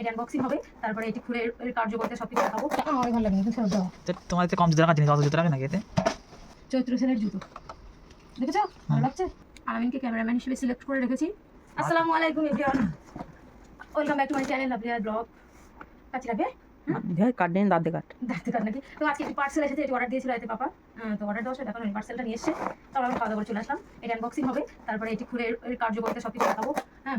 এটা আনবক্সিং হবে তারপরে এটি খুলে এর- কার্যকরিতা সব কিছু দেখাবো। আমার ভালো লাগে কিন্তু দাও তো তোমার তো কম জুতো জিনিস অত জুতো রাখে নাকি এতে? চৈত্র জুতো। দেখেছ? ভালো লাগছে? আমিনকে ক্যামেরাম্যান হিসেবে সিলেক্ট করে রেখেছি। আসসালামু আলাইকুম everyone. Welcome back to my channel Lovelia vlog কাছে রাখবে কাট দাঁত কাট। কার নাকি? তো আজকে একটি পার্সেল এসেছে এটি অর্ডার দিয়েছিল এতে পাপা। তো অর্ডার দেখো পার্সেলটা নিয়ে এসেছে। তারপর আমি খাওয়া দাওয়া করে চলে আসলাম। এটা আনবক্সিং হবে তারপরে এটি খুলে এর- এর কার্যকরিতা সব কিছু দেখাবো। হ্যাঁ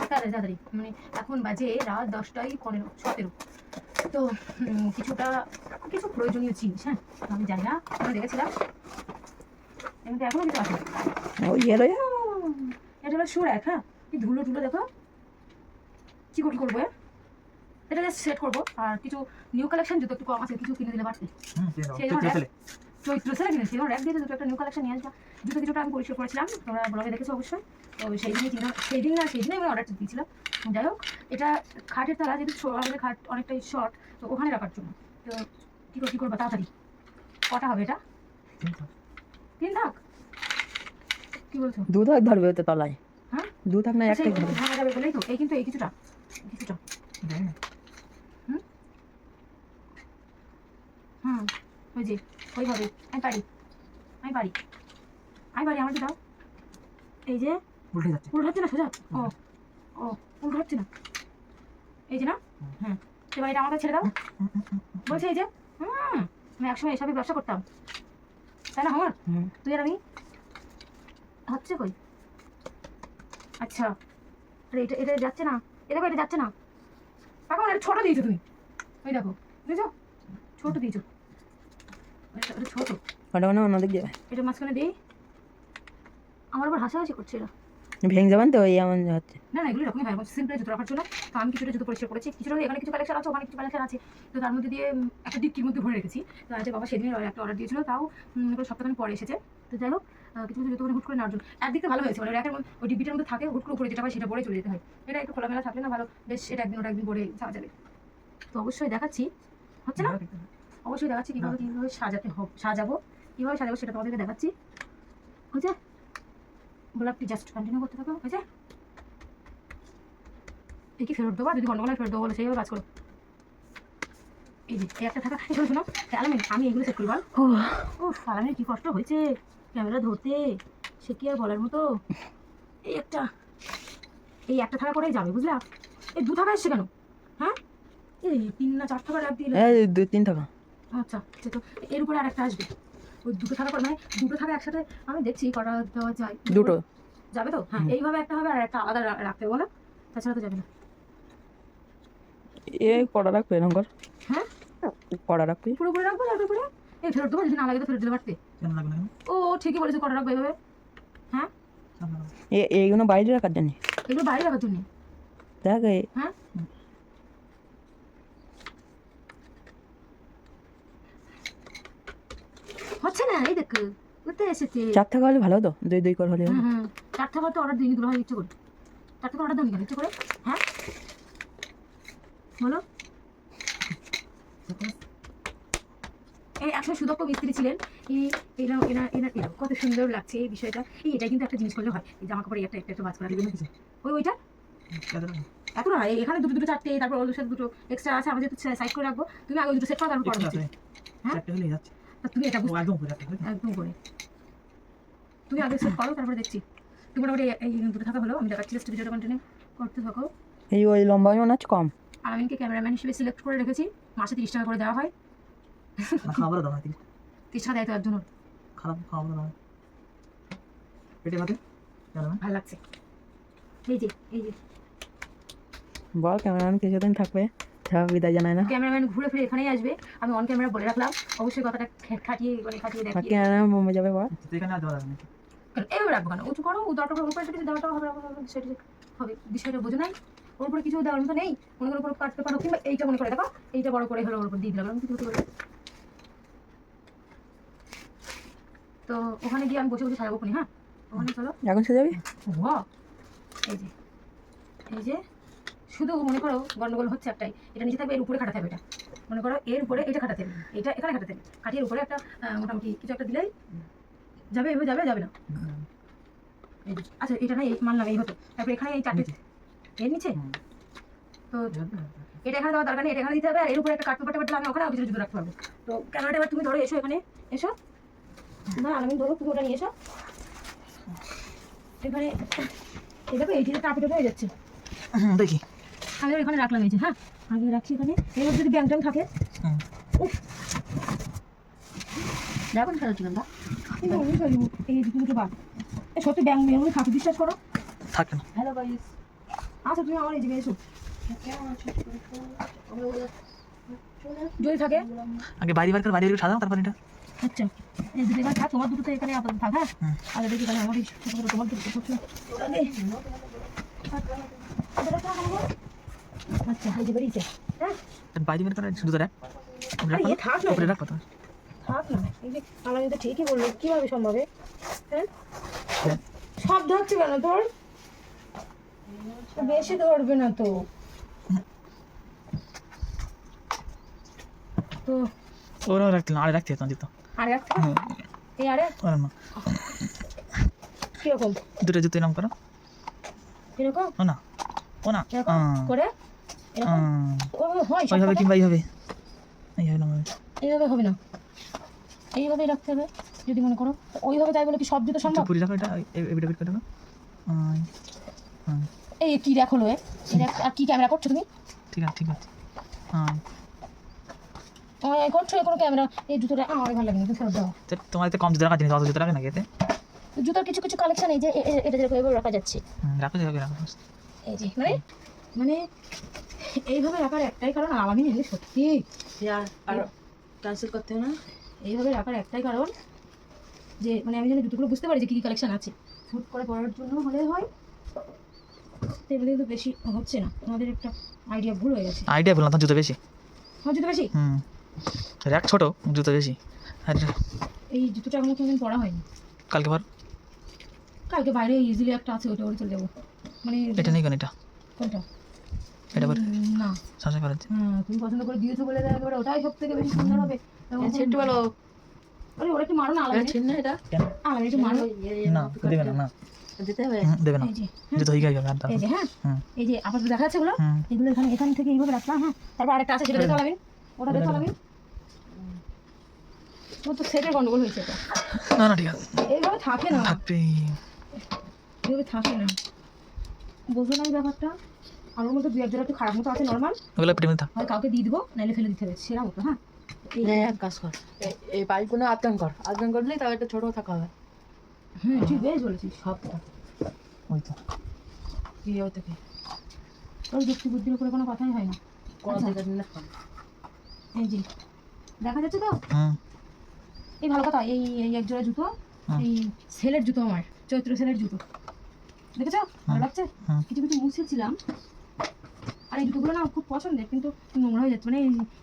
তাড়াতাড়ি তাড়াতাড়ি। মানে এখন বাজে রাত দশটায় পনেরো সতেরো। তো কিছুটা কিছু প্রয়োজনীয় জিনিস হ্যাঁ? আমি জানি না আমি দেখেছিলাম। এমনি এখনও কিছু আছে ওই এটা হলো সুর এক হ্যাঁ? কি ধুলো টুলো দেখো? কি করে করব হ্যাঁ? এটা জাস্ট সেট করব। আর কিছু নিউ কালেকশন যত একটু কম আছে কিছু কিনে দিলে দাও। সেই জন্য চৈত্র সেলে কিনেছি এবং র্যাক দিয়েছে দুটো একটা নিউ কালেকশন নিয়ে আসবা দুটো কিছুটা আমি পরিষ্কার করেছিলাম তোমরা ব্লগে দেখেছ অবশ্যই। তো সেই দিনই কিনা সেই দিন না সেই দিনই আমি অর্ডারটা দিয়েছিলাম। যাই হোক এটা খাটের তলা যেহেতু ছো- আমাদের খাট অনেকটাই শর্ট তো ওখানে রাখার জন্য। তো কী করে কী করব তাড়াতাড়ি। কটা হবে এটা? তিন থাক। কী বলছো? দু থাক ধরবে ওতে তলায়। হ্যাঁ? দু থাক না এই ধরবে। ভাঙা যাবে বলেই তো এই কিন্তু এই কিছুটা কিছুটা হুম ওই যে ওইভাবে আমি পারি আমি পারি আমি পারি আমাকে দাও। এই যে উল্টে যাচ্ছে। উল্টো হচ্ছে না সোজা? ও ও উল্টো হচ্ছে না। এই যে না হ্যাঁ এবার এটা আমাকে ছেড়ে দাও। বলছে এই যে হুম আমি একসময় এসবে ব্যবসা করতাম। তাই না আমার। তুই আর আমি হচ্ছে কই? আচ্ছা। আরে এটা এটা যাচ্ছে না। এটা দেখো এটা যাচ্ছে না। কাকা এটা ছোট দিয়েছ তুমি। ওই দেখো। বুঝছ? ছোট দিয়েছ। ছোট ওটা মানে অন্যদিক যাবে এটা মাঝখানে দিই। আমার আবার হাসাহাসি করছে এরা ভেঙে যাবেন তো এই এমন হচ্ছে। না না এগুলো এরকমই হয়। সিম্পল জুতো রাখার জন্য তো আমি কিছুটা জুতো পরিষ্কার করেছি। কিছুটা এখানে কিছু কালেকশন আছে ওখানে কিছু কালেকশন আছে। তো তার মধ্যে দিয়ে একটা ডিক্কির মধ্যে ভরে রেখেছি। তো বাবা সেদিন একটা অর্ডার দিয়েছিল তাও সপ্তাহখানি পরে এসেছে। তো যাই হোক কিছু হুট করে নেওয়ার জন্য। একদিকে ভালো হয়েছে মানে র্যাকের ওই ডিব্বিটার মধ্যে থাকে হুট করে উপরে যেটা হয় সেটা পরে চলে যেতে হয়। এটা একটু খোলামেলা থাকলে না ভালো। বেশ এটা একদিন ওটা একদিন পরে যাওয়া যাবে। তো অবশ্যই দেখাচ্ছি। হচ্ছে না? অবশ্যই দেখাচ্ছি কীভাবে কীভাবে সাজাতে হবে সাজাবো কীভাবে সাজাবো সেটা তোমাদেরকে দেখাচ্ছি। হয়েছে? গোলাপটি জাস্ট কন্টিনিউ করতে থাকো হয়েছে? এই কি ফেরত দেবো যদি গন্ডগোল হয় ফেরত দেবো বলে সেইভাবে কাজ করো। এই যে একটা থাকা শোনো শোনো আলামিন আমি এগুলো সেট করি বল ও। আলামিনের কি কষ্ট হয়েছে? ক্যামেরা ধরতে সে কি আর বলার মতো? এই একটা এই একটা থাকা করেই যাবে বুঝলা? এই দু থাকা এসছে কেন? হ্যাঁ? এই তিন না চার থাকা দিয়ে এই দুই তিন টাকা আচ্ছা সে তো এর উপরে আরেকটা আসবে। ওই দুটো থাকা করে মানে দুটো থাকা একসাথে আমি দেখছি কটা দেওয়া যায়। দুটো। যাবে তো? হ্যাঁ এইভাবে একটা হবে আর একটা আলাদা রাখতে বলো? তাছাড়া তো যাবে না। এ কড়া রাখবে এরকম কর। হ্যাঁ? কড়া রাখবি। পুরোপুরি রাখব যাবে পুরো? এই ফেরত দেবো যদি না লাগে তো ফেরত দিতে পারতে কেমন লাগবে না ও ঠিকই বলেছে কটা রাখব এইভাবে। হ্যাঁ? এ এইগুলো বাইরে রাখার জন্য। এগুলো বাইরে রাখার জন্য। দেখ হ্যাঁ? হচ্ছে না এই দেখ কোথায় এসেছে? চার টাকা হলে ভালো হতো দুই দুই করে হলে চার টাকা তো অর্ডার দিইনি দুটো ইচ্ছে করে। চার টাকা অর্ডার দাও কেন ইচ্ছে করে? হ্যাঁ? বলো। এই একসময় সুদক্ষ মিস্ত্রি ছিলেন। এরা এরা এরা এরা কত সুন্দর লাগছে এই বিষয়টা। এই এটা কিন্তু একটা জিনিস করলে হয়। এই জামা কাপড়ে একটা একটা একটা বাজ করা ওই ওইটা? এত না এই- এখানে দুটো দুটো চারটে তারপর ওর সাথে দুটো এক্সট্রা আছে আমরা যেহেতু সাইড করে রাখব। তুমি আগে ওই দুটো সেট করো তারপর পরে হ্যাঁ? যাচ্ছে। তা তুমি এটা একদম উপরে একদম করে। তুমি আগে সেট করো তারপরে দেখছি। তুমি মোটামুটি এই দুটো থাকা হলো আমি দেখাচ্ছি জাস্ট ভিডিওটা কন্টিনিউ করতে থাকো। এই ওই লম্বা মনে হচ্ছে কম। আর আমিনকে ক্যামেরাম্যান হিসেবে সিলেক্ট করে রেখেছি মাসে তিরিশ টাকা করে দেওয়া হয়। না খাবারও দাও তিরিশ টাকা। দেয় তো একজন খারাপ খাবারও দাও ভাতে? কেমন ভালো লাগছে। এই যে এই যে। বল ক্যামেরাম্যান কিছুদিন থাকবে। সব বিদায় জানায় না। ক্যামেরাম্যান ঘুরে ফিরে এখানেই আসবে। আমি অন ক্যামেরা বলে রাখলাম। অবশ্যই কথাটা খাটিয়ে মানে খাটিয়ে দেখি ক্যামেরাম্যান মোমো যাবে বল। তো এখানে আর দেওয়া যাবে না এইভাবে রাখব কেন? উঁচু করো দরকার পড়ে উপরে কিছু দেওয়াটাও হবে সেটা হবে বিষয়টা বোঝো নাই। ওর উপরে কিছু দেওয়ার মতো নেই। মনে করো উপরে কাটতে পারো কিংবা এইটা মনে করে দেখো এইটা বড় করে হলো ওর উপর দিয়ে দিলাম। আমি কিছু হতে পারে। তো ওখানে গিয়ে আমি বসে বসে সাজাবো কোনি হ্যাঁ? ওখানে চলো। এখন সে যাবি ওয়াও এই যে এই যে। শুধু মনে করো গন্ডগোল হচ্ছে একটাই এটা নিচে থাকবে এর উপরে খাটাতে হবে এটা। মনে করো এর উপরে এটা খাটাতে হবে এটা এখানে খাটাতে হবে। কাটিয়ে উপরে একটা মোটামুটি কিছু একটা দিলেই যাবে এভাবে যাবে যাবে না। আচ্ছা এটা না এই মানলাম এই হতো। তারপরে এখানে এই চারটে এর নিচে? তো এটা এখানে দেওয়ার দরকার নেই। এটা এখানে দিতে হবে আর এর উপরে একটা কার্ড পেপার টেপার আমি ওখানে কিছু জুতো রাখতে পারব তো ক্যামেরাটা এবার তুমি ধরো এসো এখানে এসো। না আমি ধরো তুমি ওটা নিয়ে এসো। এখানে এই দেখো এইটি কাপড় হয়ে যাচ্ছে। দেখি। আমি এখানে রাখলাম এই যে হ্যাঁ আগে রাখছি এখানে মধ্যে যদি ব্যাংক ট্যাঙ্ক থাকে হুম। দেখো না খেলা এই যে, এই দুটো দুটো বাদ সত্যি ব্যাংক থাকে বিশ্বাস করো থাকবে না হ্যালো গাইস আচ্ছা তুমি আমার এই জায়গায় এসো যদি থাকে আগে বাইরে বার করে বাইরে বের সাজাও তারপর এটা আচ্ছা এই দুটো এখানে থাক তোমার দুটো তো এখানে আপাতত থাক হ্যাঁ। আগে দেখি তাহলে আমার এই ছোটো ছোটো তোমার দুটো আরে। আচ্ছা এই যে হ্যাঁ? বাইরে বের করে জুতো রাখ আরে থাক না। রাখ কথা থাক না। এই যে আমার কিন্তু ঠিকই বলল কীভাবে সম্ভব হ্যাঁ? হ্যাঁ। সব কেন তোর? বেশি ধরবে না তো। তো ওরা রাখতে না আরে রাখতে আরে একটা এই আরে? ওরা না। কীরকম? দুটো জুতো নাম করো। এরকম ও না। ও না। করে? কটা? কিংবা এইভাবে এইভাবে নামাবে এইভাবে হবে না। এইভাবেই রাখতে হবে যদি মনে করো। ওইভাবে তাই বলে কি সব জুতো সম্ভব? পুরি রাখো এটা এবিটা বিট করে রাখো এই কি দেখো লো আর কি ক্যামেরা করছ তুমি? ঠিক আছে ঠিক আছে। হ্যাঁ করছ কোনো ক্যামেরা এই জুতোটা আমার ভালো লাগে না ফেরত দাও। তো তোমার এতে কম জুতো রাখা জিনিস অত জুতো রাখে নাকি এতে? জুতোর কিছু কিছু কালেকশন এই যে এটা যেরকম এভাবে রাখা যাচ্ছে। রাখো যাবে রাখো। এই যে মানে? মানে এইভাবে রাখার একটাই কারণ আমি জানি সত্যি। আর আর ক্যান্সেল করতে হবে না? এইভাবে রাখার একটাই কারণ যে মানে আমি যেন জুতোগুলো বুঝতে পারি যে কী কী কালেকশন আছে। হুট করে পড়ার জন্য হলে হয় এগুলো কিন্তু বেশি হচ্ছে না। আমাদের একটা আইডিয়া ভুল হয়ে গেছে। আইডিয়া বললাম তো জুতো বেশি? আমার জুতো বেশি? হুম। র্যাক ছোট জুতো বেশি। আর এই জুতোটা আমার কোনোদিন পড়া হয়নি। কালকে বার কালকে বাইরে ইজিলি একটা আছে ওইটা ওরে চলে যাব। মানে এটা নেই কেন এটা? কোনটা? এটা উম, না। হ্যাঁ তুমি পছন্দ করে দিয়েছ বলে এবার ওটাই সব থেকে বেশি সুন্দর হবে। বলো। আরে ওরা একটু মারো না? আলাদা না এটা? আলাদা একটু মারো। না দেবে না না। দিতে হবে। দেবে না। এই হয়ে গেছে আর এই যে হ্যাঁ। এই যে আপাতত দেখা যাচ্ছে ওগুলো এগুলো এখানে এখান থেকে এইভাবে রাখলাম হ্যাঁ। তারপর আরেকটা আছে সেটা দেখতে পালাবি ওটা দেখতে পালাবি ও তো সেটের গন্ডগোল হয়েছে এটা। না না ঠিক আছে। এইভাবে থাকে না। থাকবে এইভাবে থাকে না। বোঝো না এই ব্যাপারটা? আর ওর মধ্যে দু এক জোড়া একটু খারাপ মতো আছে নর্মাল ওগুলো মধ্যে থাক হয় কাউকে দিয়ে দিবো নাইলে ফেলে দিতে হবে সেরা মতো হ্যাঁ? এই হ্যাঁ এক কাজ কর। এই- পাইপগুলো আটকান কর। আটকান করলে তাও একটা ছোট থাকা হবে হ্যাঁ ঠিক বেশ বলেছিস সবটা ওই তো। কি হতে কি। ওই যুক্তি বুদ্ধির উপরে কোনো কথাই হয় না। কোনো আচ্ছা। দিকে নিলে হবে। এই যে দেখা যাচ্ছে তো? হুম। এই ভালো কথা এই এই এক জোড়া জুতো এই সেলের জুতো আমার চৈত্র সেলের জুতো। দেখেছ? ভালো লাগছে? কিছু কিছু মুছেছিলাম আর এই জুতোগুলো না খুব পছন্দের কিন্তু নোংরা হয়ে যাচ্ছে। মানে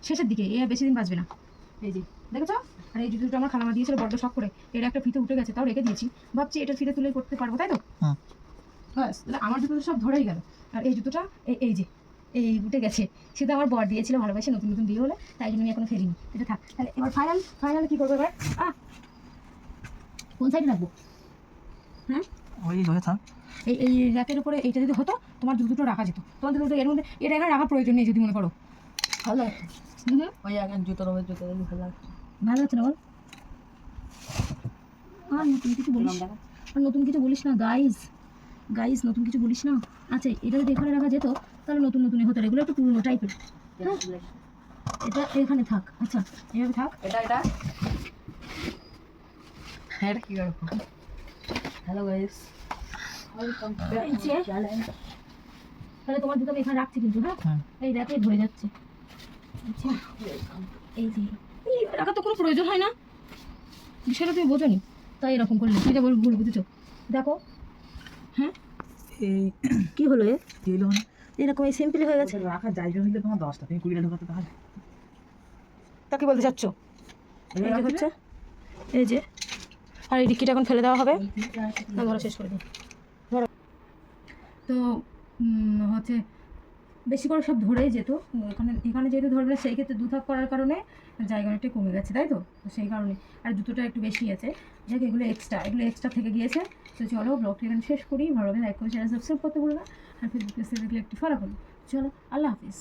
শেষের দিকে এ বেশি দিন বাঁচবে না। এই যে দেখেছ? আর এই জুতোটা আমার খালামা দিয়েছিল বড্ড শখ করে এটা একটা ফিতে উঠে গেছে তাও রেখে দিয়েছি। ভাবছি এটা ফিতে তুলে করতে পারব তাই তো। ব্যাস তাহলে আমার জুতো তো সব ধরেই গেল। আর এই জুতোটা এই এই যে এই উঠে গেছে। সেটা আমার বর দিয়েছিল ভালোবাসে নতুন নতুন বিয়ে হলে তাই জন্য আমি এখনও ফেরিনি এটা থাক তাহলে এবার ফাইনাল ফাইনাল কি করব এবার? আহ কোন সাইডে রাখব? হ্যাঁ? ওই হয়ে থাক। এই এই র্যাকের উপরে এইটা যদি হতো তোমার দুটো রাখা যেত। তোমার জুতো এর মধ্যে এটা এখানে রাখার প্রয়োজন নেই যদি মনে করো। ভালো লাগছে। ওই এখন জুতো রবে জুতো ভালো লাগছে। ভালো হচ্ছে না বল? আর নতুন কিছু বলিস? আর নতুন কিছু বলিস না গাইজ গাইজ নতুন কিছু বলিস না। আচ্ছা এটা যদি এখানে রাখা যেত তাহলে নতুন নতুন হতো। এগুলো একটু পুরনো টাইপের হ্যাঁ? এটা এখানে থাক। আচ্ছা এভাবে থাক। এটা এটা। হ্যাঁ এটা কি করব হ্যালো গাইস ওয়েলকাম তাহলে তোমার জুতো আমি এখানে রাখছি কিন্তু হ্যাঁ? এই র্যাকে ধরে যাচ্ছে। আচ্ছা এই যে। এই রাখার তো কোনো প্রয়োজন হয় না। বিষয়টা তুমি বোঝোনি। তাই এরকম করলে। তুই যা বল ভুল বুঝেছ। দেখো হ্যাঁ? এই কি হলো এ? কি হলো মানে? এরকম এই সিম্পলি হয়ে গেছে। রাখার জায়গা হইলে তোমার দশটা। তুমি কুড়িটা ঢোকাতে তাহলে। তা কি বলতে চাচ্ছ? এই হচ্ছে। এই যে। আর এই ডিক্কিটা এখন ফেলে দেওয়া হবে। না, ধরো শেষ করে দিই। ধরো। তো হচ্ছে বেশি করে সব ধরেই যেত। এখানে এখানে যেহেতু ধরবে সেই ক্ষেত্রে দুথাক করার কারণে জায়গা অনেকটা কমে গেছে, তাই তো? তো সেই কারণে। আর জুতোটা একটু বেশি আছে। যাক, এগুলো এক্সট্রা এগুলো এক্সট্রা থেকে গিয়েছে। তো চলো ব্লগটা এখানে শেষ করি। ভালো লাগে লাইক করে চ্যানেল সাবস্ক্রাইব করতে বলবে আর ফেসবুক পেজে দেখলে একটু ফলো করো। চলো, আল্লাহ হাফিজ।